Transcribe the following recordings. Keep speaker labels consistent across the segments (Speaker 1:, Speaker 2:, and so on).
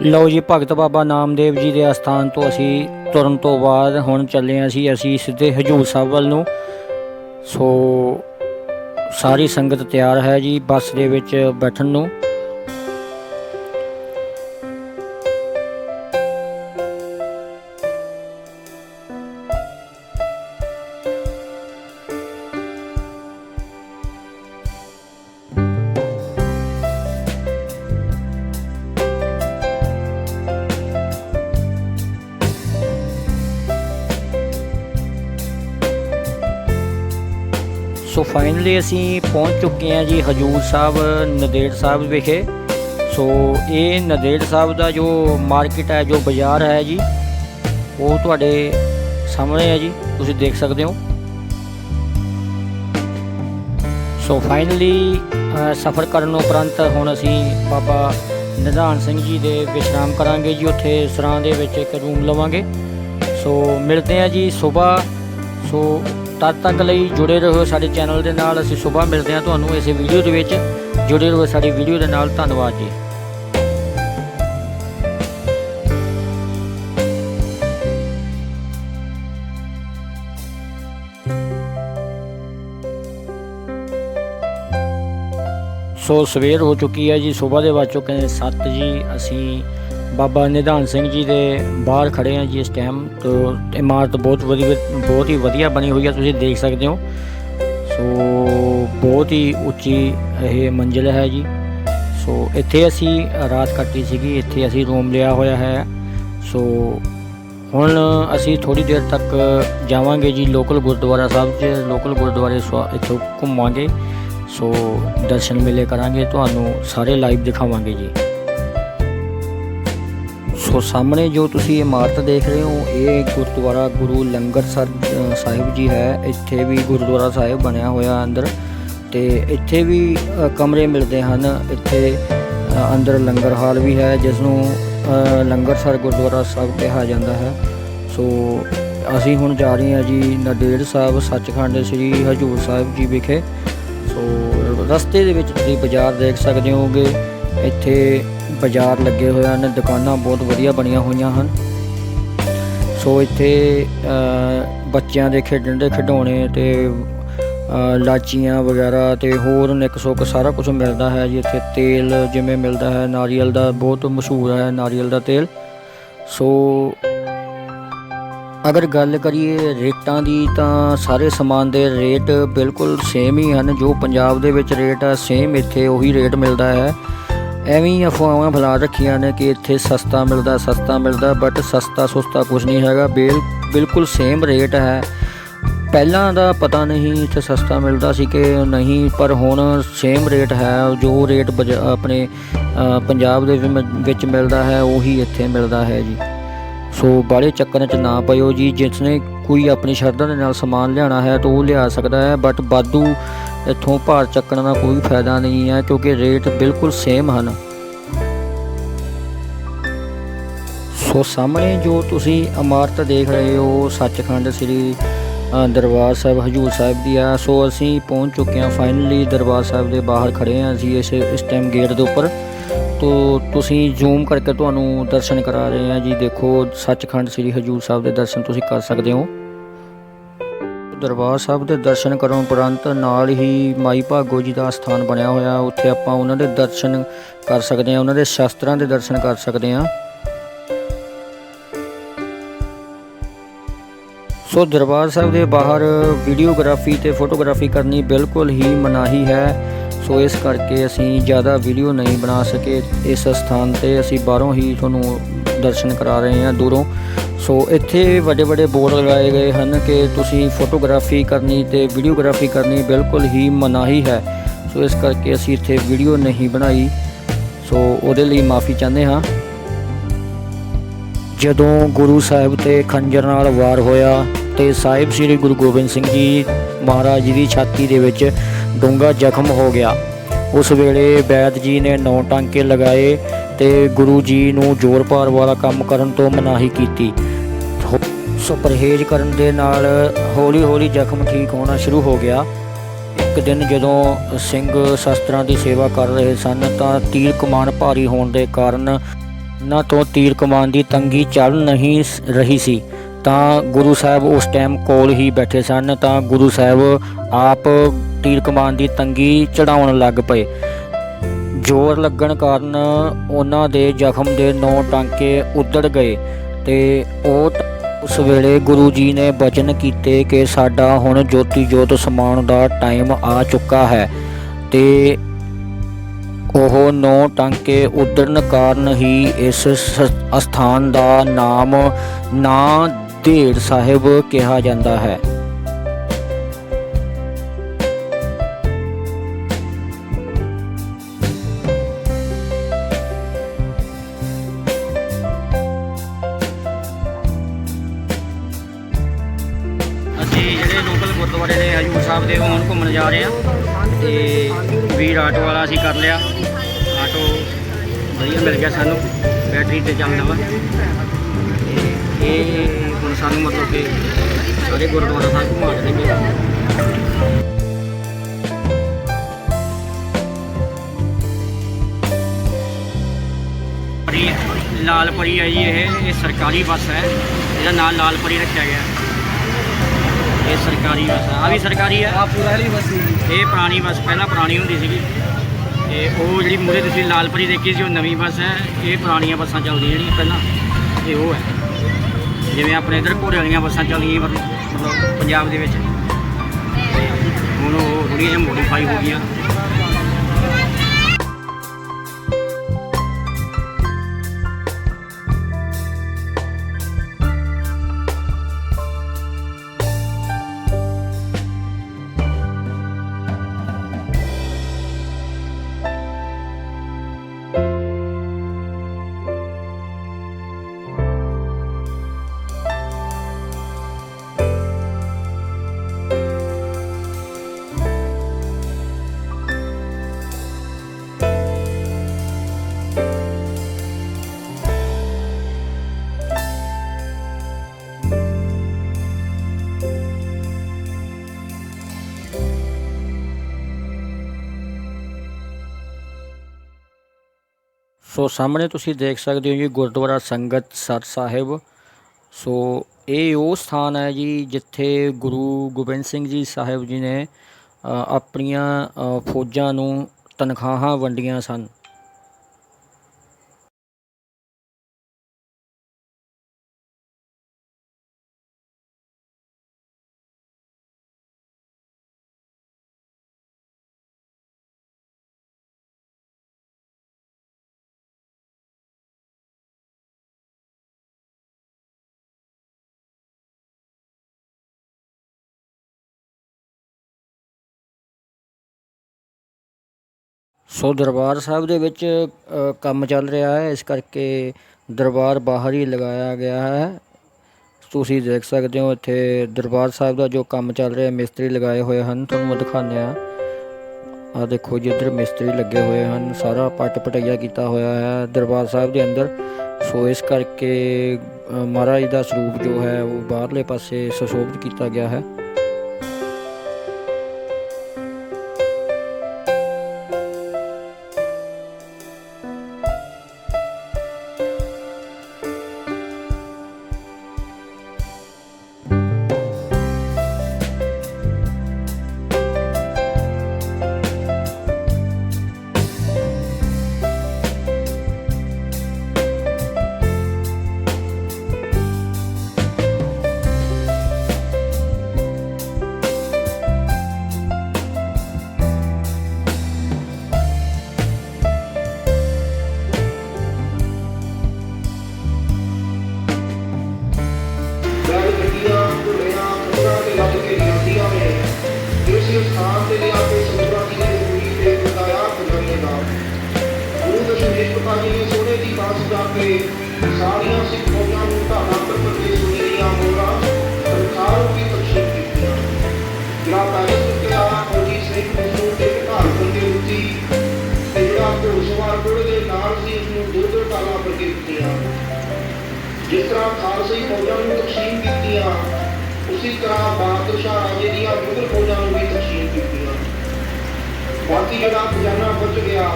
Speaker 1: ਲਓ ਜੀ, ਭਗਤ ਬਾਬਾ ਨਾਮਦੇਵ ਜੀ ਦੇ ਅਸਥਾਨ ਤੋਂ ਅਸੀਂ ਤੁਰਨ ਤੋਂ ਬਾਅਦ ਹੁਣ ਚੱਲੇ ਹਾਂ ਅਸੀਂ ਅਸੀਂ ਸਿੱਧੇ ਹਜੂਰ ਸਾਹਿਬ ਵੱਲ ਨੂੰ। ਸੋ ਸਾਰੀ ਸੰਗਤ ਤਿਆਰ ਹੈ ਜੀ ਬੱਸ ਦੇ ਵਿੱਚ ਬੈਠਣ ਨੂੰ। ਸੋ ਅਸੀਂ ਪਹੁੰਚ ਚੁੱਕੇ ਹਾਂ ਜੀ ਹਜੂਰ ਸਾਹਿਬ, ਨਦੇੜ ਸਾਹਿਬ ਵਿਖੇ। ਸੋ ਇਹ ਨਦੇੜ ਸਾਹਿਬ ਦਾ ਜੋ ਮਾਰਕੀਟ ਹੈ, ਜੋ ਬਾਜ਼ਾਰ ਹੈ ਜੀ, ਉਹ ਤੁਹਾਡੇ ਸਾਹਮਣੇ ਹੈ ਜੀ, ਤੁਸੀਂ ਦੇਖ ਸਕਦੇ ਹੋ। ਸੋ ਫਾਈਨਲੀ ਸਫ਼ਰ ਕਰਨ ਉਪਰੰਤ ਹੁਣ ਅਸੀਂ ਬਾਬਾ ਨਿਧਾਨ ਸਿੰਘ ਜੀ ਦੇ ਵਿਸ਼ਰਾਮ ਕਰਾਂਗੇ ਜੀ, ਉੱਥੇ ਸਰਾਂ ਦੇ ਵਿੱਚ ਇੱਕ ਰੂਮ ਲਵਾਂਗੇ। ਸੋ ਮਿਲਦੇ ਹਾਂ ਜੀ ਸਵੇਰ। ਸੋ ਤਦ ਤੱਕ ਲਈ ਜੁੜੇ ਰਹੋ ਸਾਡੇ ਚੈਨਲ ਦੇ ਨਾਲ। ਅਸੀਂ ਸਵੇਰ ਮਿਲਦੇ ਹਾਂ ਤੁਹਾਨੂੰ ਇਸੇ ਵੀਡੀਓ ਦੇ ਵਿੱਚ। ਜੁੜੇ ਰਹੋ ਸਾਡੀ ਵੀਡੀਓ ਦੇ ਨਾਲ। ਧੰਨਵਾਦ ਜੀ। ਸੋ ਸਵੇਰ ਹੋ ਚੁੱਕੀ ਹੈ ਜੀ। ਸਵੇਰ ਦੇ ਵੱਜ ਚੁੱਕੇ ਨੇ 7 ਜੀ, ਅਸੀਂ ਬਾਬਾ ਨਿਧਾਨ ਸਿੰਘ ਜੀ ਦੇ ਬਾਹਰ ਖੜੇ ਹਾਂ ਜੀ ਇਸ ਟਾਈਮ ਤੋਂ ਇਮਾਰਤ ਬਹੁਤ ਵਧੀਆ, ਬਹੁਤ ਹੀ ਵਧੀਆ ਬਣੀ ਹੋਈ ਆ, ਤੁਸੀਂ ਦੇਖ ਸਕਦੇ ਹੋ। ਸੋ ਬਹੁਤ ਹੀ ਉੱਚੀ ਇਹ ਮੰਜ਼ਿਲ ਹੈ ਜੀ। ਸੋ ਇੱਥੇ ਅਸੀਂ ਰਾਤ ਕੱਟੀ ਸੀਗੀ, ਇੱਥੇ ਅਸੀਂ ਰੂਮ ਲਿਆ ਹੋਇਆ ਹੈ। ਸੋ ਹੁਣ ਅਸੀਂ ਥੋੜੀ ਦੇਰ ਤੱਕ ਜਾਵਾਂਗੇ ਜੀ ਲੋਕਲ ਗੁਰਦੁਆਰਾ ਸਾਹਿਬ 'ਚ। ਲੋਕਲ ਗੁਰਦੁਆਰੇ ਸਵਾ- ਇੱਥੋਂ ਘੁੰਮਾਂਗੇ। ਸੋ ਦਰਸ਼ਨ ਮੇਲੇ ਕਰਾਂਗੇ, ਤੁਹਾਨੂੰ ਸਾਰੇ ਲਾਈਵ ਦਿਖਾਵਾਂਗੇ ਜੀ। ਸੋ ਸਾਹਮਣੇ ਜੋ ਤੁਸੀਂ ਇਮਾਰਤ ਦੇਖ ਰਹੇ ਹੋ ਇਹ ਗੁਰਦੁਆਰਾ ਗੁਰੂ ਲੰਗਰਸਰ ਅ, ਸਾਹਿਬ ਜੀ ਹੈ। ਇੱਥੇ ਵੀ ਗੁਰਦੁਆਰਾ ਸਾਹਿਬ ਬਣਿਆ ਹੋਇਆ ਅੰਦਰ ਤੇ ਇੱਥੇ ਵੀ ਕਮਰੇ ਮਿਲਦੇ ਹਨ। ਇੱਥੇ ਅੰਦਰ ਲੰਗਰ ਹਾਲ ਵੀ ਹੈ ਜਿਸ ਨੂੰ ਅ, ਲੰਗਰਸਰ ਗੁਰਦੁਆਰਾ ਸਾਹਿਬ ਕਿਹਾ ਜਾਂਦਾ ਹੈ। ਸੋ ਅਸੀਂ ਹੁਣ ਜਾ ਰਹੇ ਹਾਂ ਜੀ ਨਦੇੜ ਸਾਹਿਬ ਸੱਚਖੰਡ ਸ੍ਰੀ ਹਜੂਰ ਸਾਹਿਬ ਜੀ ਵਿਖੇ। ਸੋ ਰਸਤੇ ਦੇ ਵਿੱਚ ਤੁਸੀਂ ਬਾਜ਼ਾਰ ਦੇਖ ਸਕਦੇ ਹੋਗੇ। ਇੱਥੇ ਬਾਜ਼ਾਰ ਲੱਗੇ ਹੋਏ ਹਨ ਦੁਕਾਨਾਂ ਬਹੁਤ ਵਧੀਆ ਬਣੀਆਂ ਹੋਈਆਂ ਹਨ। ਸੋ ਇੱਥੇ ਬੱਚਿਆਂ ਦੇ ਖੇਡਣ ਦੇ ਖਿਡੌਣੇ ਤੇ ਅ, ਲਾਚੀਆਂ ਵਗੈਰਾ ਤੇ ਹੋਰ ਨਿੱਕ ਸੁੱਕ ਸਾਰਾ ਕੁਝ ਮਿਲਦਾ ਹੈ ਜੀ ਇੱਥੇ। ਤੇਲ ਜਿਵੇਂ ਮਿਲਦਾ ਹੈ ਨਾਰੀਅਲ ਦਾ ਬਹੁਤ ਮਸ਼ਹੂਰ ਹੈ ਨਾਰੀਅਲ ਦਾ ਤੇਲ। ਸੋ ਅਗਰ ਗੱਲ ਕਰੀਏ ਰੇਟਾਂ ਦੀ ਤਾਂ ਸਾਰੇ ਸਮਾਨ ਦੇ ਰੇਟ ਬਿਲਕੁਲ ਸੇਮ ਹੀ ਹਨ। ਜੋ ਪੰਜਾਬ ਦੇ ਵਿੱਚ ਰੇਟ ਆ ਸੇਮ ਇੱਥੇ ਉਹੀ ਰੇਟ ਮਿਲਦਾ ਹੈ। ਐਵੇਂ ਹੀ ਅਫਵਾਹਾਂ ਫੈਲਾ ਰੱਖੀਆਂ ਨੇ ਕਿ ਇੱਥੇ ਸਸਤਾ ਮਿਲਦਾ ਸਸਤਾ ਮਿਲਦਾ ਬਟ ਸਸਤਾ ਸੁਸਤਾ ਕੁਝ ਨਹੀਂ ਹੈਗਾ। ਬਿਲ ਬਿਲਕੁਲ ਸੇਮ ਰੇਟ ਹੈ। ਪਹਿਲਾਂ ਦਾ ਪਤਾ ਨਹੀਂ ਇੱਥੇ ਸਸਤਾ ਮਿਲਦਾ ਸੀ ਕਿ ਨਹੀਂ, ਪਰ ਹੁਣ ਸੇਮ ਰੇਟ ਹੈ। ਜੋ ਰੇਟ ਬਜ- ਆਪਣੇ ਪੰਜਾਬ ਦੇ ਵਿੱਚ ਮਿਲਦਾ ਹੈ, ਉਹੀ ਇੱਥੇ ਮਿਲਦਾ ਹੈ ਜੀ। ਸੋ ਬਾੜੇ ਚੱਕਰਾਂ 'ਚ ਨਾ ਪਇਓ ਜੀ। ਜਿਸ ਨੇ ਕੋਈ ਆਪਣੀ ਸ਼ਰਧਾ ਦੇ ਨਾਲ ਸਮਾਨ ਲਿਆਣਾ ਹੈ ਤਾਂ ਉਹ ਲਿਆ ਸਕਦਾ ਹੈ ਬਟ ਬਾਦੂ ਇੱਥੋਂ ਭਾਰ ਚੱਕਣ ਦਾ ਕੋਈ ਫਾਇਦਾ ਨਹੀਂ ਹੈ ਕਿਉਂਕਿ ਰੇਟ ਬਿਲਕੁਲ ਸੇਮ ਹਨ। ਸੋ ਸਾਹਮਣੇ ਜੋ ਤੁਸੀਂ ਇਮਾਰਤ ਦੇਖ ਰਹੇ ਹੋ, ਸੱਚਖੰਡ ਸ੍ਰੀ ਦਰਬਾਰ ਸਾਹਿਬ, ਹਜੂਰ ਸਾਹਿਬ ਦੀ ਆ। ਸੋ ਅਸੀਂ ਪਹੁੰਚ ਚੁੱਕੇ ਹਾਂ ਫਾਈਨਲੀ ਦਰਬਾਰ ਸਾਹਿਬ ਦੇ ਬਾਹਰ ਖੜੇ ਹਾਂ ਅਸੀਂ ਇਸ ਇਸ ਟਾਈਮ ਗੇਟ ਦੇ ਉੱਪਰ। ਤੋ ਤੁਸੀਂ ਜ਼ੂਮ ਕਰਕੇ ਤੁਹਾਨੂੰ ਦਰਸ਼ਨ ਕਰਾ ਰਹੇ ਹਾਂ ਜੀ। ਦੇਖੋ ਸੱਚਖੰਡ ਸ੍ਰੀ ਹਜੂਰ ਸਾਹਿਬ ਦੇ ਦਰਸ਼ਨ ਤੁਸੀਂ ਕਰ ਸਕਦੇ ਹੋ। ਦਰਬਾਰ ਸਾਹਿਬ ਦੇ ਦਰਸ਼ਨ ਕਰਨ ਉਪਰੰਤ ਨਾਲ ਹੀ ਮਾਈ ਭਾਗੋ ਜੀ ਦਾ ਸਥਾਨ ਬਣਿਆ ਹੋਇਆ। ਉੱਥੇ ਆਪਾਂ ਉਹਨਾਂ ਦੇ ਦਰਸ਼ਨ ਕਰ ਸਕਦੇ ਹਾਂ, ਉਹਨਾਂ ਦੇ ਸ਼ਸਤਰਾਂ ਦੇ ਦਰਸ਼ਨ ਕਰ ਸਕਦੇ ਹਾਂ। ਸੋ ਦਰਬਾਰ ਸਾਹਿਬ ਦੇ ਬਾਹਰ ਵੀਡੀਓਗ੍ਰਾਫੀ ਤੇ ਫੋਟੋਗ੍ਰਾਫੀ ਕਰਨੀ ਬਿਲਕੁਲ ਹੀ ਮਨਾਹੀ ਹੈ। ਸੋ ਇਸ ਕਰਕੇ ਅਸੀਂ ਜ਼ਿਆਦਾ ਵੀਡੀਓ ਨਹੀਂ ਬਣਾ ਸਕੇ। ਇਸ ਸਥਾਨ ਤੇ ਅਸੀਂ ਬਾਹਰੋਂ ਹੀ ਤੁਹਾਨੂੰ ਦਰਸ਼ਨ ਕਰਾ ਰਹੇ ਹਾਂ, ਦੂਰੋਂ। ਸੋ ਇੱਥੇ ਵੱਡੇ ਵੱਡੇ ਬੋਰਡ ਲਗਾਏ ਗਏ ਹਨ ਕਿ ਤੁਸੀਂ ਫੋਟੋਗ੍ਰਾਫੀ ਕਰਨੀ ਤੇ ਵੀਡੀਓਗ੍ਰਾਫੀ ਕਰਨੀ ਬਿਲਕੁਲ ਹੀ ਮਨਾਹੀ ਹੈ। ਸੋ ਇਸ ਕਰਕੇ ਅਸੀਂ ਇੱਥੇ ਵੀਡੀਓ ਨਹੀਂ ਬਣਾਈ। ਸੋ ਉਹਦੇ ਲਈ ਮਾਫੀ ਚਾਹੁੰਦੇ ਹਾਂ। ਜਦੋਂ ਗੁਰੂ ਸਾਹਿਬ ਤੇ ਖੰਜਰ ਨਾਲ ਵਾਰ ਹੋਇਆ ਤੇ ਸਾਹਿਬ ਸ੍ਰੀ ਗੁਰੂ ਗੋਬਿੰਦ ਸਿੰਘ ਜੀ ਮਹਾਰਾਜ ਜੀ ਦੀ ਛਾਤੀ ਦੇ ਵਿੱਚ ਡੂੰਘਾ ਜ਼ਖਮ ਹੋ ਗਿਆ। ਉਸ ਵੇਲੇ ਬੈਦ ਜੀ ਨੇ ਨੌ ਟਾਂਕੇ ਲਗਾਏ ਤੇ ਗੁਰੂ ਜੀ ਨੂੰ ਜ਼ੋਰ ਭਾਰ ਵਾਲਾ ਕੰਮ ਕਰਨ ਤੋਂ ਮਨਾਹੀ ਕੀਤੀ। ਸੋ ਪਰਹੇਜ਼ ਕਰਨ ਦੇ ਨਾਲ ਹੌਲੀ ਹੌਲੀ ਜ਼ਖਮ ਠੀਕ ਹੋਣਾ ਸ਼ੁਰੂ ਹੋ ਗਿਆ। ਇੱਕ ਦਿਨ ਜਦੋਂ ਸਿੰਘ ਸ਼ਸਤਰਾਂ ਦੀ ਸੇਵਾ ਕਰ ਰਹੇ ਸਨ ਤਾਂ ਤੀਰ ਕਮਾਨ ਭਾਰੀ ਹੋਣ ਦੇ ਕਾਰਨ ਨਾ ਤੋਂ ਤੀਰ ਕਮਾਨ ਦੀ ਤੰਗੀ ਚੱਲ ਨਹੀਂ ਸ- ਰਹੀ ਸੀ। ਤਾਂ ਗੁਰੂ ਸਾਹਿਬ ਉਸ ਟਾਈਮ ਕੋਲ ਹੀ ਬੈਠੇ ਸਨ ਤਾਂ ਗੁਰੂ ਸਾਹਿਬ ਆਪ ਤੀਰ ਕਮਾਨ ਦੀ ਤੰਗੀ ਚੜਾਉਣ ਲੱਗ ਪਏ। ਜ਼ੋਰ ਲੱਗਣ ਕਾਰਨ ਉਹਨਾਂ ਦੇ ਜ਼ਖਮ ਦੇ ਨੌ ਟਾਂਕੇ ਉੱਧੜ ਗਏ ਤੇ ਉਹ ਉਸ ਵੇਲੇ ਗੁਰੂ ਜੀ ਨੇ ਬਚਨ ਕੀਤੇ ਕਿ ਸਾਡਾ ਹੁਣ ਜੋਤੀ ਜੋਤ ਸਮਾਉਣ ਦਾ ਟਾਈਮ ਆ ਚੁੱਕਾ ਹੈ ਤੇ ਉਹ ਨੌ ਟਾਂਕੇ ਉਦੜਨ ਕਾਰਨ ਹੀ ਇਸ ਸ- ਅਸਥਾਨ ਦਾ ਨਾਮ ਨਾ ਢੇੜ ਸਾਹਿਬ ਕਿਹਾ ਜਾਂਦਾ ਹੈ। ਮਿਲ ਗਿਆ ਸਾਨੂੰ ਬੈਟਰੀ ਤੇ ਚੱਲਦਾ ਵਾ। ਤੇ ਇਹ ਹੁਣ ਸਾਨੂੰ ਮਤਲਬ ਕਿ ਸਾਰੇ ਗੁਰਦੁਆਰਾ ਸਾਹਿਬ ਘੁਮਾ ਦੇਣਗੇ। ਪਰੀ ਲਾਲ ਪਰੀ ਹੈ ਜੀ ਇਹ ਇਹ ਸਰਕਾਰੀ ਬੱਸ ਹੈ। ਇਹਦਾ ਨਾਮ ਲਾਲ ਪਰੀ ਰੱਖਿਆ ਗਿਆ। ਇਹ ਸਰਕਾਰੀ ਬੱਸ ਆ ਵੀ ਸਰਕਾਰੀ ਹੈ।
Speaker 2: ਆ ਪੂਰਾ ਵਾਲੀ ਬਸੀ
Speaker 1: ਇਹ ਪੁਰਾਣੀ ਬੱਸ ਪਹਿਲਾਂ ਪੁਰਾਣੀ ਹੁੰਦੀ ਸੀਗੀ। ਤੇ ਉਹ ਜਿਹੜੀ ਮੂਹਰੇ ਤੁਸੀਂ ਲਾਲਪਰੀ ਦੇਖੀ ਸੀ, ਉਹ ਨਵੀਂ ਬੱਸ ਹੈ। ਇਹ ਪੁਰਾਣੀਆਂ ਬੱਸਾਂ ਚੱਲਦੀਆਂ ਜਿਹੜੀਆਂ ਪਹਿਲਾਂ, ਇਹ ਉਹ ਹੈ। ਜਿਵੇਂ ਆਪਣੇ ਇਧਰ ਘੋੜੇ ਵਾਲੀਆਂ ਬੱਸਾਂ ਚੱਲਦੀਆਂ, ਮਤਲਬ ਪੰਜਾਬ ਦੇ ਵਿੱਚ। ਤੇ ਹੁਣ ਉਹ ਥੋੜ੍ਹੀਆਂ ਜਿਹੀਆਂ ਮੋਡੀਫਾਈ ਹੋ ਗਈਆਂ। ਸੋ ਸਾਹਮਣੇ ਤੁਸੀਂ ਦੇਖ ਸਕਦੇ ਹੋ ਜੀ ਗੁਰਦੁਆਰਾ ਸੰਗਤ ਸਰ ਸਾਹਿਬ। ਸੋ ਇਹ ਉਹ ਸਥਾਨ ਹੈ ਜੀ ਜਿੱਥੇ ਗੁਰੂ ਗੋਬਿੰਦ ਸਿੰਘ ਜੀ ਸਾਹਿਬ ਜੀ ਨੇ ਆਪਣੀਆਂ ਫੌਜਾਂ ਨੂੰ ਤਨਖਾਹਾਂ ਵੰਡੀਆਂ ਸਨ। ਸੋ ਦਰਬਾਰ ਸਾਹਿਬ ਦੇ ਵਿੱਚ ਕੰਮ ਚੱਲ ਰਿਹਾ ਹੈ। ਇਸ ਕਰਕੇ ਦਰਬਾਰ ਬਾਹਰ ਹੀ ਲਗਾਇਆ ਗਿਆ ਹੈ। ਤੁਸੀਂ ਦੇਖ ਸਕਦੇ ਹੋ ਇੱਥੇ ਦਰਬਾਰ ਸਾਹਿਬ ਦਾ ਜੋ ਕੰਮ ਚੱਲ ਰਿਹਾ, ਮਿਸਤਰੀ ਲਗਾਏ ਹੋਏ ਹਨ। ਤੁਹਾਨੂੰ ਮੈਂ ਦਿਖਾਉਂਦੇ ਆ ਆ ਦੇਖੋ ਜੀ, ਇੱਧਰ ਮਿਸਤਰੀ ਲੱਗੇ ਹੋਏ ਹਨ। ਸਾਰਾ ਪੱਟ ਪਟਈਆ ਕੀਤਾ ਹੋਇਆ ਹੈ ਦਰਬਾਰ ਸਾਹਿਬ ਦੇ ਅੰਦਰ। ਸੋ ਇਸ ਕਰਕੇ ਮਹਾਰਾਜ ਦਾ ਸਰੂਪ ਜੋ ਹੈ, ਉਹ ਬਾਹਰਲੇ ਪਾਸੇ ਸੁਸ਼ੋਭਿਤ ਕੀਤਾ ਗਿਆ ਹੈ।
Speaker 2: ਦਸ਼ਮੇਸ਼ ਜੀ ਨੇ ਸੋਨੇ ਦੀ ਬਾਸ ਜਾ ਕੇ। ਸਾਰੀਆਂ ਸਿੱਖ ਫੌਜਾਂ ਨੂੰ ਧਾਰਾ ਕਰ ਕੇ ਸੁਣੀਆਂ ਮੋਰਾ ਸਰਕਾਰ ਦੀ ਬਖਸ਼ਿਸ਼ ਕੀਤੀਆਂ। ਜਿਹੜਾ ਪਹਿਲੇ ਸੁੱਕਿਆ ਫੌਜੀ ਸਿੰਘ ਨੂੰ ਤੇ ਘਰ ਬੰਦੇ ਉੱਤੀ ਤੇ ਜਿਹੜਾ ਘੋੜਸਵਾਰ ਘੋੜੇ ਦੇ ਨਾਲ ਸੀ ਉਸ ਨੂੰ ਦੋ ਦੋ ਟਾਲਾਂ ਪਰ ਦਿੱਤੀਆਂ। ਜਿਸ ਤਰ੍ਹਾਂ ਖਾਲਸੀ ਫੌਜਾਂ ਨੂੰ ਤਕਸੀਮ ਕੀਤੀਆਂ, ਉਸੇ ਤਰ੍ਹਾਂ ਬਹਾਦਰ ਸ਼ਾਹ ਰਾਜੇ ਦੀਆਂ ਮੁਗਲ ਫੌਜਾਂ ਨੂੰ ਵੀ ਤਕਸੀਮ ਕੀਤੀਆਂ। ਬਾਕੀ ਜਿਹੜਾ ਖਜ਼ਾਨਾ ਬਚ ਗਿਆ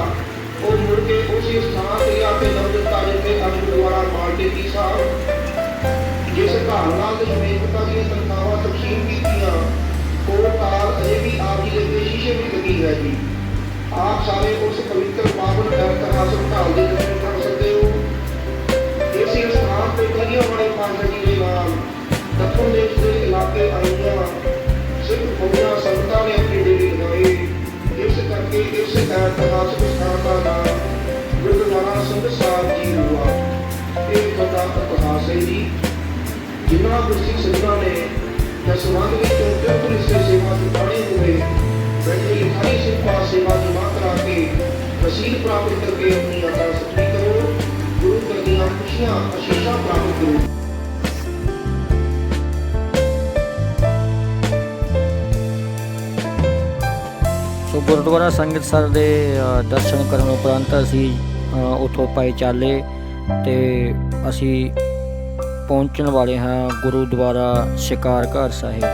Speaker 2: और मुड़ के उसी स्थान से आपके लफ्ज तारे में अर्जुन द्वारा माल्टे की साहब जिस धारणा ਤੇ ਸ਼੍ਰੇਸ਼ਠਤਾ ਦੀਆਂ ਤਨਖਾਹਾਂ ਤਕਸੀਮ ਕੀਤੀਆਂ, ਉਹ ਕਾਰ ਅਜੇ ਵੀ ਆਪ ਜੀ ਦੇ ਪੇਸ਼ੀਸ਼ੇ ਵਿੱਚ ਲੱਗੀ ਹੈ ਜੀ ਆਪ ਸਾਰੇ ਉਸ ਪਵਿੱਤਰ ਪਾਵਨ ਦਰਤ ਹਾਸਲ ਢਾਲ ਦੇ ਕਰ ਸਕਦੇ ਹੋ। ਇਸੇ ਸਥਾਨ ਤੇ ਕਈਆਂ ਬੜੇ ਪੰਥ ਜੀ ਦੇ ਨਾਮ ਦੱਖਣ ਦੇ ਇਲਾਕੇ ਆਈਆਂ ਸਿੱਖ ਫੌਜਾਂ ਸੰਤਾਂ ਨੇ ਇਸ ਕਰਕੇ ਇਸ ਇਤਿਹਾਸਕ ਸਥਾਨ ਦਾ ਨਾਮ ਗੁਰਦੁਆਰਾ ਸਿੰਘ ਸਾਹਿਬ ਜੀ ਹੁਆ ਇਹ ਬੜਾ ਇਤਿਹਾਸ ਹੈ ਜੀ ਜਿਨ੍ਹਾਂ ਗੁਰਸਿੱਖ ਸਿੰਘਾਂ ਨੇ ਦਸਵੰਦ ਵਿੱਚ ਚੌਥੇ ਹਿੱਸੇ ਸੇਵਾ ਤੋਂ ਪੜੇ ਹੋਏ ਬੈਠੇ ਲਿਖਾਈ ਸਿੱਖਾ ਸੇਵਾ ਜਮਾ ਕਰਾ ਕੇ ਵਸੀਲ ਪ੍ਰਾਪਤ ਕਰਕੇ ਆਪਣੀ ਆਤਾ ਸੱਚੀ ਕਰੋ ਗੁਰੂ ਘਰ ਦੀਆਂ ਖੁਸ਼ੀਆਂ ਅਸ਼ੀਸ਼ਾਂ ਪ੍ਰਾਪਤ ਕਰੋ
Speaker 1: ਸੋ ਗੁਰਦੁਆਰਾ ਸੰਗਤਸਰ ਦੇ ਦਰਸ਼ਨ ਕਰਨ ਉਪਰੰਤ ਅਸੀਂ ਉੱਥੋਂ ਪਾਈ ਚਾਲੇ ਤੇ ਅਸੀਂ ਪਹੁੰਚਣ ਵਾਲੇ ਹਾਂ ਗੁਰਦੁਆਰਾ ਸ਼ਿਕਾਰ ਘਰ ਸਾਹਿਬ।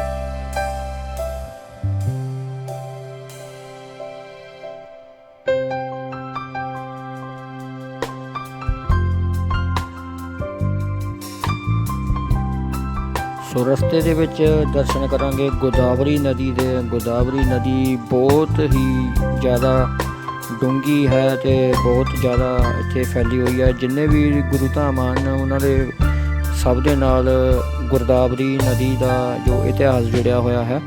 Speaker 1: ਸੋ ਰਸਤੇ ਦੇ ਵਿੱਚ ਦਰਸ਼ਨ ਕਰਾਂਗੇ। ਗੋਦਾਵਰੀ ਨਦੀ ਦੇ, ਗੋਦਾਵਰੀ ਨਦੀ ਬਹੁਤ ਹੀ ਜ਼ਿਆਦਾ ਡੂੰਗੀ ਹੈ ਤੇ ਬਹੁਤ ਜ਼ਿਆਦਾ ਇੱਥੇ ਫੈਲੀ ਹੋਈ ਹੈ। ਜਿੰਨੇ ਵੀ ਗੁਰੂ ਧਾਮ ਹਨ, ਉਹਨਾਂ ਦੇ ਸਭ ਦੇ ਨਾਲ ਗੁਰਦਾਵਰੀ ਨਦੀ ਦਾ ਜੋ ਇਤਿਹਾਸ ਜੁੜਿਆ ਹੋਇਆ ਹੈ।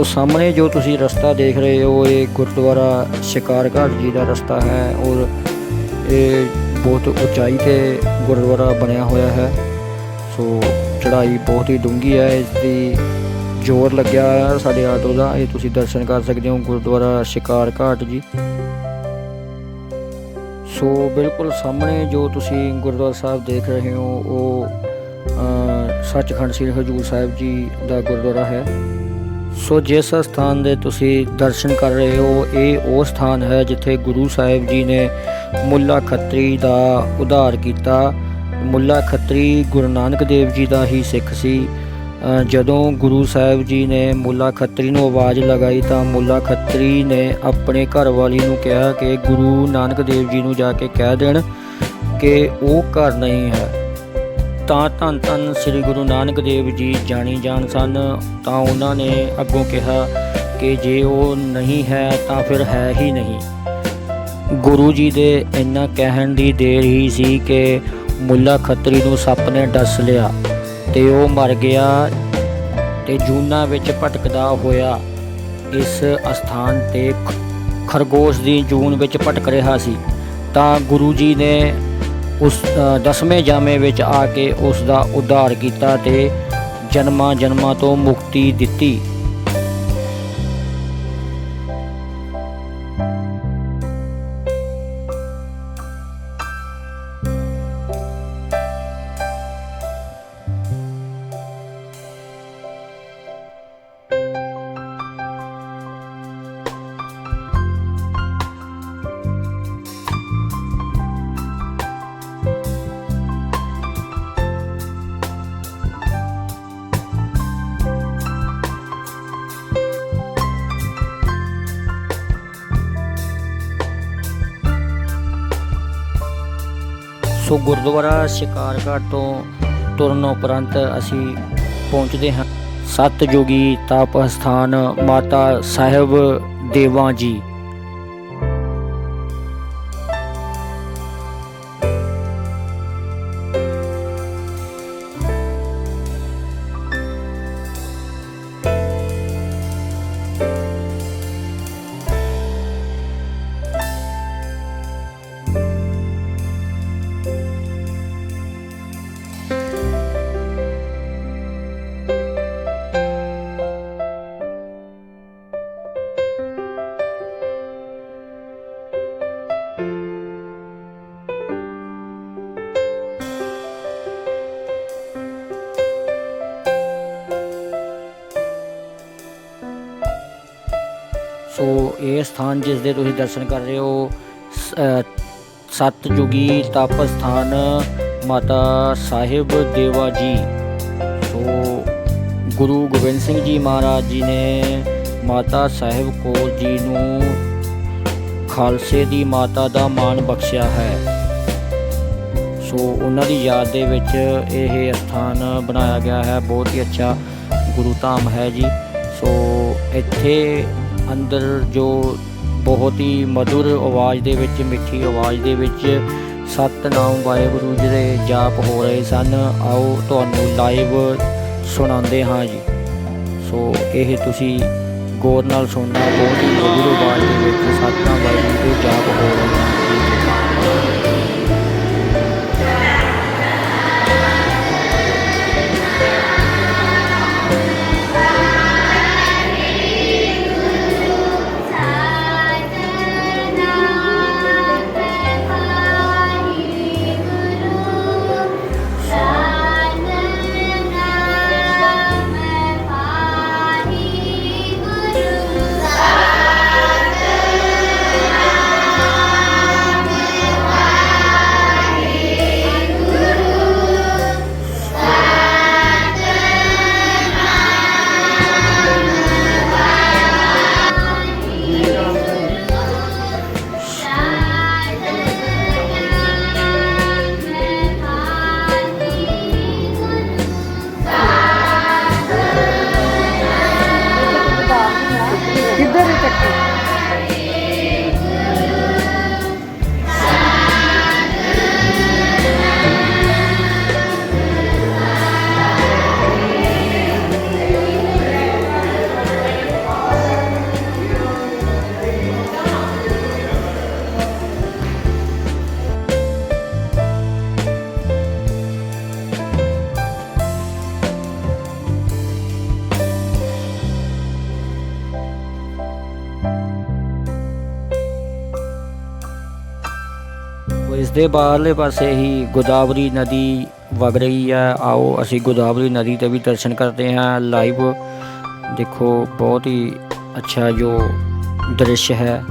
Speaker 1: ਸੋ ਸਾਹਮਣੇ ਜੋ ਤੁਸੀਂ ਰਸਤਾ ਦੇਖ ਰਹੇ ਹੋ, ਇਹ ਗੁਰਦੁਆਰਾ ਸ਼ਿਕਾਰ ਘਾਟ ਜੀ ਦਾ ਰਸਤਾ ਹੈ ਔਰ ਇਹ ਬਹੁਤ ਉਚਾਈ ਤੇ ਗੁਰਦੁਆਰਾ ਬਣਿਆ ਹੋਇਆ ਹੈ। ਸੋ ਚੜ੍ਹਾਈ ਬਹੁਤ ਹੀ ਡੂੰਘੀ ਹੈ, ਇਸ ਦੀ ਜ਼ੋਰ ਲੱਗਿਆ ਹੋਇਆ ਸਾਡੇ ਆਟੋ ਦਾ। ਇਹ ਤੁਸੀਂ ਦਰਸ਼ਨ ਕਰ ਸਕਦੇ ਹੋ, ਗੁਰਦੁਆਰਾ ਸ਼ਿਕਾਰ ਘਾਟ ਜੀ। ਸੋ ਬਿਲਕੁਲ ਸਾਹਮਣੇ ਜੋ ਤੁਸੀਂ ਗੁਰਦੁਆਰਾ ਸਾਹਿਬ ਦੇਖ ਰਹੇ ਹੋ, ਉਹ ਸੱਚਖੰਡ ਸ੍ਰੀ ਹਜੂਰ ਸਾਹਿਬ ਜੀ ਦਾ ਗੁਰਦੁਆਰਾ ਹੈ। ਸੋ ਜਿਸ ਸਥਾਨ ਦੇ ਤੁਸੀਂ ਦਰਸ਼ਨ ਕਰ ਰਹੇ ਹੋ, ਇਹ ਉਹ ਸਥਾਨ ਹੈ ਜਿੱਥੇ ਗੁਰੂ ਸਾਹਿਬ ਜੀ ਨੇ ਮੁੱਲਾ ਖੱਤਰੀ ਦਾ ਉਧਾਰ ਕੀਤਾ। ਮੁੱਲਾ ਖੱਤਰੀ ਗੁਰੂ ਨਾਨਕ ਦੇਵ ਜੀ ਦਾ ਹੀ ਸਿੱਖ ਸੀ। ਜਦੋਂ ਗੁਰੂ ਸਾਹਿਬ ਜੀ ਨੇ ਮੁੱਲਾ ਖੱਤਰੀ ਨੂੰ ਆਵਾਜ਼ ਲਗਾਈ ਤਾਂ ਮੁੱਲਾ ਖੱਤਰੀ ਨੇ ਆਪਣੇ ਘਰ ਵਾਲੀ ਨੂੰ ਕਿਹਾ ਕਿ ਗੁਰੂ ਨਾਨਕ ਦੇਵ ਜੀ ਨੂੰ ਜਾ ਕੇ ਕਹਿ ਦੇਣ ਕਿ ਉਹ ਘਰ ਨਹੀਂ ਹੈ। ਤਾਂ ਧੰਨ ਧੰਨ ਸ੍ਰੀ ਗੁਰੂ ਨਾਨਕ ਦੇਵ ਜੀ ਜਾਣੀ ਜਾਣ ਸਨ। ਤਾਂ ਉਹਨਾਂ ਨੇ ਅੱਗੋਂ ਕਿਹਾ ਕਿ ਜੇ ਉਹ ਨਹੀਂ ਹੈ ਤਾਂ ਫਿਰ ਹੈ ਹੀ ਨਹੀਂ। ਗੁਰੂ ਜੀ ਦੇ ਇੰਨਾ ਕਹਿਣ ਦੀ ਦੇਰ ਹੀ ਸੀ ਕਿ ਮੁੱਲਾ ਖੱਤਰੀ ਨੂੰ ਸੱਪ ਨੇ ਡਸ ਲਿਆ ਤੇ ਉਹ ਮਰ ਗਿਆ ਤੇ ਜੂਨਾ ਵਿੱਚ ਭਟਕਦਾ ਹੋਇਆ ਇਸ ਅਸਥਾਨ ਤੇ ਖਰਗੋਸ਼ ਦੀ ਜੂਨ ਵਿੱਚ ਭਟਕ ਰਿਹਾ ਸੀ। ਤਾਂ ਗੁਰੂ ਜੀ ਨੇ ਉਸ ਦਸਵੇਂ ਜਾਮੇ ਵਿੱਚ ਆ ਕੇ ਉਸ ਦਾ ਉਧਾਰ ਕੀਤਾ ਤੇ ਜਨਮਾਂ ਜਨਮਾਂ ਤੋਂ ਮੁਕਤੀ ਦਿੱਤੀ। ਸੋ ਗੁਰਦੁਆਰਾ ਸ਼ਿਕਾਰਘਾਟ ਤੋਂ ਤੁਰਨ ਉਪਰੰਤ ਅਸੀਂ ਪਹੁੰਚਦੇ ਹਾਂ। ਸਤ ਜੋਗੀ ਤਪ ਸਥਾਨ ਮਾਤਾ ਸਾਹਿਬ ਦੇਵਾਂ ਜੀ। ਇਹ ਸਥਾਨ ਜਿਸ ਦੇ ਤੁਸੀਂ ਦਰਸ਼ਨ ਕਰ ਰਹੇ ਹੋ ਸ- ਅ, ਸਤਜੁਗੀ ਤਪ ਸਥਾਨ ਮਾਤਾ ਸਾਹਿਬ ਦੇਵਾ ਜੀ। ਸੋ ਗੁਰੂ ਗੋਬਿੰਦ ਸਿੰਘ ਜੀ ਮਹਾਰਾਜ ਜੀ ਨੇ ਮਾਤਾ ਸਾਹਿਬ ਕੌਰ ਜੀ ਨੂੰ ਖਾਲਸੇ ਦੀ ਮਾਤਾ ਦਾ ਮਾਣ ਬਖਸ਼ਿਆ ਹੈ। ਸੋ ਉਹਨਾਂ ਦੀ ਯਾਦ ਦੇ ਵਿੱਚ ਇਹ ਸਥਾਨ ਬਣਾਇਆ ਗਿਆ ਹੈ। ਬਹੁਤ ਹੀ ਅੱਛਾ ਗੁਰੂ ਧਾਮ ਹੈ ਜੀ। ਸੋ ਇੱਥੇ ਅੰਦਰ ਜੋ ਬਹੁਤ ਹੀ ਮధుਰ ਆਵਾਜ਼ ਦੇ ਵਿੱਚ, ਮਿੱਠੀ ਆਵਾਜ਼ ਦੇ ਵਿੱਚ ਸਤਨਾਮ ਵਾਹਿਗੁਰੂ ਜੀ ਦੇ ਜਾਪ ਹੋ ਰਹੇ ਸਨ। ਆਓ ਤੁਹਾਨੂੰ ਲਾਈਵ ਸੁਣਾਉਂਦੇ ਹਾਂ ਜੀ। ਸੋ ਇਹ ਤੁਸੀਂ ਗੌਰ ਨਾਲ ਸੁਣਨਾ, ਬਹੁਤ ਹੀ ਮధుਰ ਆਵਾਜ਼ ਦੇ ਵਿੱਚ ਸਤਨਾਮ ਵਾਹਿਗੁਰੂ ਦੇ ਜਾਪ ਹੋ ਰਹੇ ਹਨ। ਦੇ ਬਾਹਰਲੇ ਪਾਸੇ ਹੀ ਗੋਦਾਵਰੀ ਨਦੀ ਵਗ ਰਹੀ ਹੈ। ਆਓ ਅਸੀਂ ਗੋਦਾਵਰੀ ਨਦੀ ਤੇ ਵੀ ਦਰਸ਼ਨ ਕਰਦੇ ਹਾਂ। ਲਾਈਵ ਦੇਖੋ, ਬਹੁਤ ਹੀ ਅੱਛਾ ਜੋ ਦ੍ਰਿਸ਼ ਹੈ।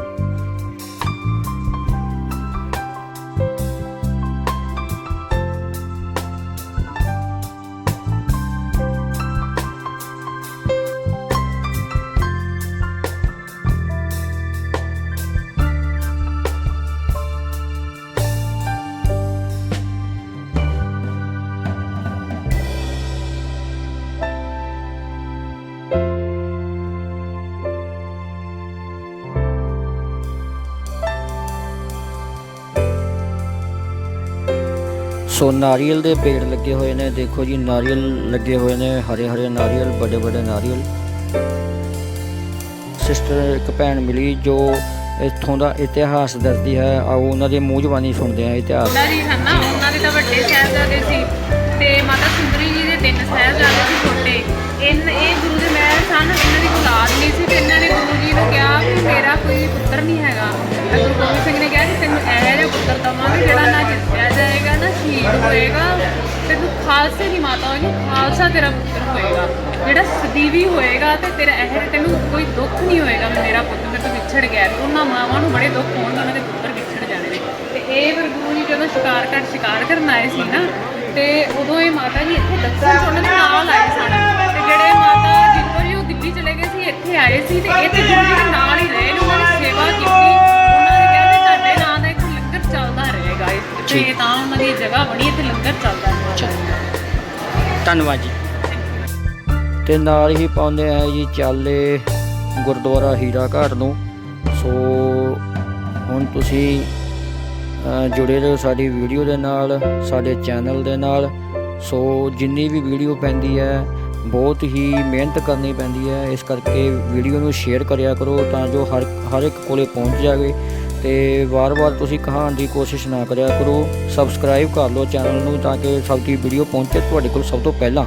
Speaker 1: ਸੋ ਨਾਰੀਅਲ ਦੇ ਪੇੜ ਲੱਗੇ ਹੋਏ ਨੇ, ਦੇਖੋ ਜੀ, ਨਾਰੀਅਲ ਲੱਗੇ ਹੋਏ ਨੇ, ਹਰੇ ਹਰੇ ਨਾਰੀਅਲ, ਵੱਡੇ ਵੱਡੇ ਨਾਰੀਅਲ। ਸਿਸਟਰ, ਇੱਕ ਭੈਣ ਮਿਲੀ ਜੋ ਇੱਥੋਂ ਦਾ ਇਤਿਹਾਸ ਦੱਸਦੀ ਹੈ। ਆਓ, ਉਹਨਾਂ ਦੇ ਮੂੰਹ ਜ਼ਬਾਨੀ ਸੁਣਦੇ ਹਾਂ, ਇਤਿਹਾਸ।
Speaker 3: ਉਹਨਾਂ ਦੀ ਹਨ ਨਾ, ਉਹਨਾਂ ਦੇ ਤਾਂ ਵੱਡੇ ਸਾਹਿਬਜ਼ਾਦੇ ਸੀ ਤੇ ਮਾਤਾ ਸੁੰਦਰੀ ਜੀ ਦੇ ਤਿੰਨ ਸਾਹਿਬਜ਼ਾਦੇ ਸੀ ਛੋਟੇ। ਤੈਨੂੰ ਖਾਲਸੇ ਮਾਤਾ ਹੋਏਗੀ, ਖਾਲਸਾ ਤੇਰਾ ਪੁੱਤਰ ਹੋਏਗਾ। ਜਿਹੜਾ ਸਦੀਵੀ ਹੋਏਗਾ ਤੇ ਤੇਰਾ ਇਹ ਤੈਨੂੰ ਕੋਈ ਦੁੱਖ ਨਹੀਂ ਹੋਏਗਾ, ਮੇਰਾ ਪੁੱਤ ਮੇਰੇ ਤੋਂ ਵਿਛੜ ਗਿਆ ਉਹਨਾਂ ਮਾਵਾਂ ਨੂੰ ਬੜੇ ਦੁੱਖ ਹੋਣਗੇ ਉਹਨਾਂ ਦੇ ਪੁੱਤਰ ਵਿਛੜ ਜਾਣੇ ਨੇ ਤੇ ਇਹ ਫਿਰ ਜੀ ਜਦੋਂ ਸ਼ਿਕਾਰ ਕਰ ਸ਼ਿਕਾਰ ਕਰਨ ਆਏ ਸੀ ਨਾ, ਤੇ ਉਦੋਂ ਇਹ ਮਾਤਾ ਜੀ ਇੱਥੇ ਦੱਸਣ ਚ ਉਹਨਾਂ ਦੇ ਨਾਲ ਆਏ ਸਨ। ਤੇ ਜਿਹੜੇ ਮਾਤਾ ਜਿੱਦੋਂ ਜੀ ਉਹ ਦਿੱਲੀ ਚਲੇ ਗਏ ਸੀ, ਇੱਥੇ ਆਏ ਸੀ ਤੇ ਇੱਥੇ ਗੁਰੂ ਦੇ ਨਾਲ ਹੀ ਰਹੇ ਨੇ, ਉਹਨਾਂ ਦੀ ਸੇਵਾ ਕੀਤੀ। ਉਹਨਾਂ ਨੇ ਕਿਹਾ ਤੁਹਾਡੇ ਨਾਂ ਦਾ ਇੱਕ ਲੰਗਰ ਚੱਲਦਾ ਰਹੇਗਾ। ਤੇ ਤਾਂ ਉਹਨਾਂ ਦੀ ਜਗ੍ਹਾ ਬਣੀ, ਇੱਥੇ ਲੰਗਰ ਚੱਲਦਾ ਹੈ
Speaker 1: ਧੰਨਵਾਦ ਜੀ। ਤੇ ਨਾਲ ਹੀ ਪਾਉਂਦੇ ਆ ਜੀ ਚਾਲੇ ਗੁਰਦੁਆਰਾ ਹੀਰਾ ਘਾਟ ਨੂੰ। ਸੋ ਹੁਣ ਤੁਸੀਂ ਅ, ਜੁੜੇ ਰਹੋ ਸਾਡੀ ਵੀਡੀਓ ਦੇ ਨਾਲ ਸਾਡੇ ਚੈਨਲ ਦੇ ਨਾਲ। ਸੋ ਜਿੰਨੀ ਵੀ ਵੀਡੀਓ ਪੈਂਦੀ ਹੈ ਬਹੁਤ ਹੀ ਮਿਹਨਤ ਕਰਨੀ ਪੈਂਦੀ ਹੈ। ਇਸ ਕਰਕੇ ਵੀਡੀਓ ਨੂੰ ਸ਼ੇਅਰ ਕਰਿਆ ਕਰੋ ਤਾਂ ਜੋ ਹਰ ਹਰ ਇੱਕ ਕੋਲੇ ਪਹੁੰਚ ਜਾਵੇ। ਤੇ ਵਾਰ-ਵਾਰ ਤੁਸੀਂ ਕਹਾਣ ਦੀ ਕੋਸ਼ਿਸ਼ ਨਾ ਕਰਿਆ ਕਰੋ। ਸਬਸਕ੍ਰਾਈਬ ਕਰ ਲਓ ਚੈਨਲ ਨੂੰ ਤਾਂ ਕਿ ਸਭ ਦੀ ਵੀਡੀਓ ਪਹੁੰਚੇ। ਤੁਹਾਡੇ ਕੋਲ ਸਭ ਤੋਂ ਪਹਿਲਾਂ